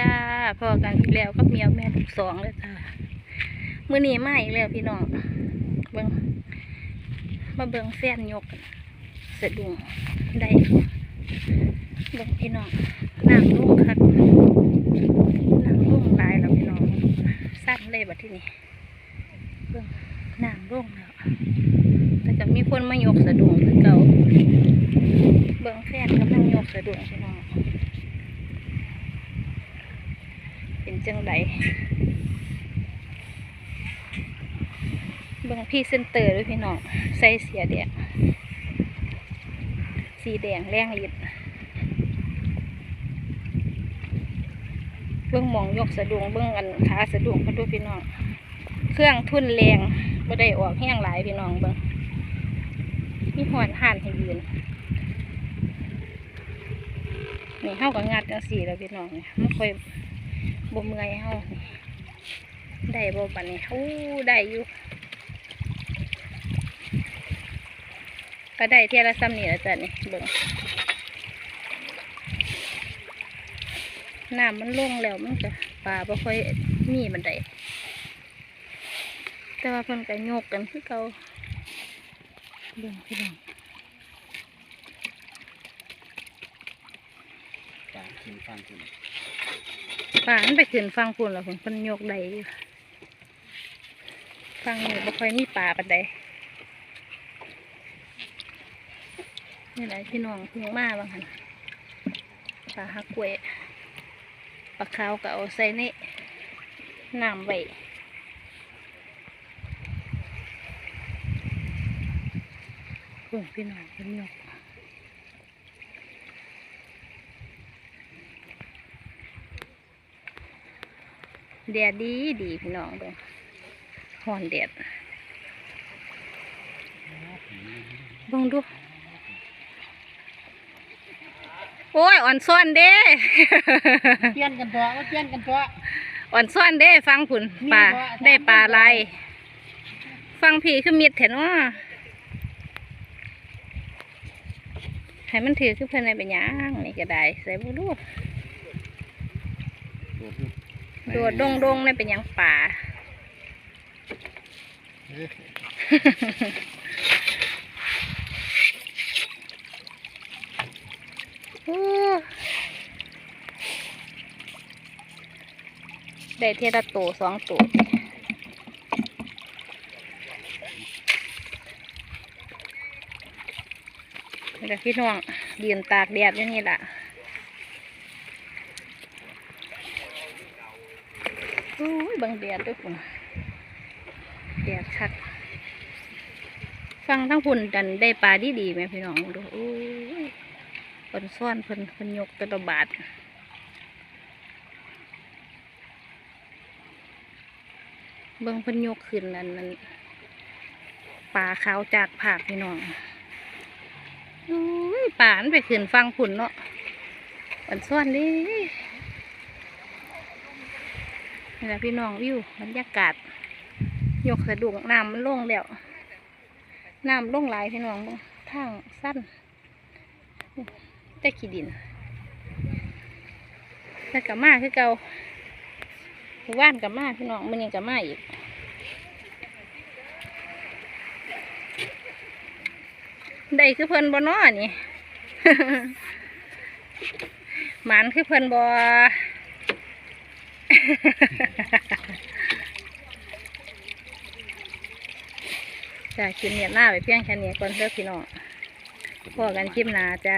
จ้าพอกันอีกแล้วก็เมียวแม่ทุกสองเลยจ้ามื้อนี้มาอีกแล้วพี่น้องเบิ่งมาเบิ่งแฟนยกสะดุ้งได้เบิ่งพี่น้องน้ำลุ่งคักน้ำลุ่งลายแล้วพี่น้องสั้นเลยบัดที่นี่เบิงน้ำลุ่งแล้วแต่ก็มีคนมายกสะดุ้งคือเก่าเบิ่งแฟนกำลังยกสะดุ้งพี่น้อง เป็นจังไดเบิ่งพี่เซนเตอร์ด้วยพี่น้องใส่เสียแดงสีแดงแรงลิดเบิ่งมองยกสะดุงเบิ่งอันขาสะดุงมาดูพี่น้อง เครื่องทุ่นแรงบ่ได้ออกแห้งหลายพี่น้องเบิ่งมีหอนห่านให้ยืนนี่เฮาก็งัดจังสีแล้วพี่น้องนี่มันค่อย บ่เมื่อยเฮาได้บ่บัดนี้อู้ได้อยู่ก็ได้เทียละซ้ำนี่ละจ้ะนี่เบิ่งน้ำมันลงแล้วมันก็ปลาบ่ค่อยมีบันได้แต่ว่าเพิ่นก็โยกกันคือเก่าเบิ่งพี่น้อง ป่ากกินฟังกินปลามันไปขึ้นฟังพุ่นแล้วเพิ่นเพิ่นโยกได้อยู่ฟังนี่บ่ค่อยมีปลาปานใดนี่แหละพี่น้องพิ่งมาบางหันปลาฮักกล้วปลาขาวก็เอาใส่ในน้ำไว้พิ่งพี่น้องเป็นยก แดดดีดีพี่น้องเบิ่งฮ้อนแดดเบิ่งดู โอ้ย อ่อนซ่อนเด้ เปลี่ยนกันตัวว่าเปลี่ยนกันตัวอ่อนซ่อนเด้ ฟังผุนปลามีบ่ได้ปลาลายฟังผีคือมิดเถอะเนาะให้มันถือคือเพื่อนในเป็นหยังนี่ก็ได้ใส่บุดู โดดดงดงๆในเป็นยังป่า ได้เทยละตัวสองตัวนี่แหละพี่น้องยืนตากแดดอยู่นี่แหละโอ้ยเบังแดดด้วยคุณแดดคัก ฟังทั้งพุ่นดันได้ปลาดีดีไหมพี่น้องดูโอ้ยเพิ่นซ่อนเพิ่นเพิ่นยกแตะบาทเบิ่งเพิ่นยกขึ้นนั่นนั่นปลาขาวจากผากพี่น้องอุ้ยป่านไปขึ้นฟังผุนเนาะมันซ่อนดิ นี่แหละพี่น้องวิวบรรยากาศ ยกสะดุ้งน้ำมันลงแล้วน้ำลงหลายพี่น้องเบิ่งทางสั้นแต่ขี้ดินแล้วกับมาคือเกาหมู่านกับมาพี่น้องมื้อนี้กับมาอีกได้คือเพิ่นบ่น้อนี่หมันคือเพิ่นบ่ จ้าคลิปเนียหน้าไปเพียงแค่นี้ก่อนเพื่อพี่น้องพอกันคลิปหน้าจ้า